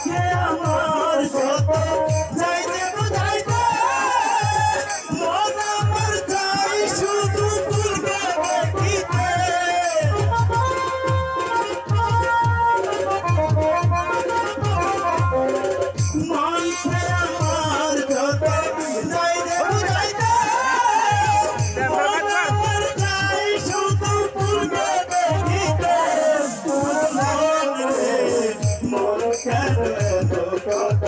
দেখে আমার Oh.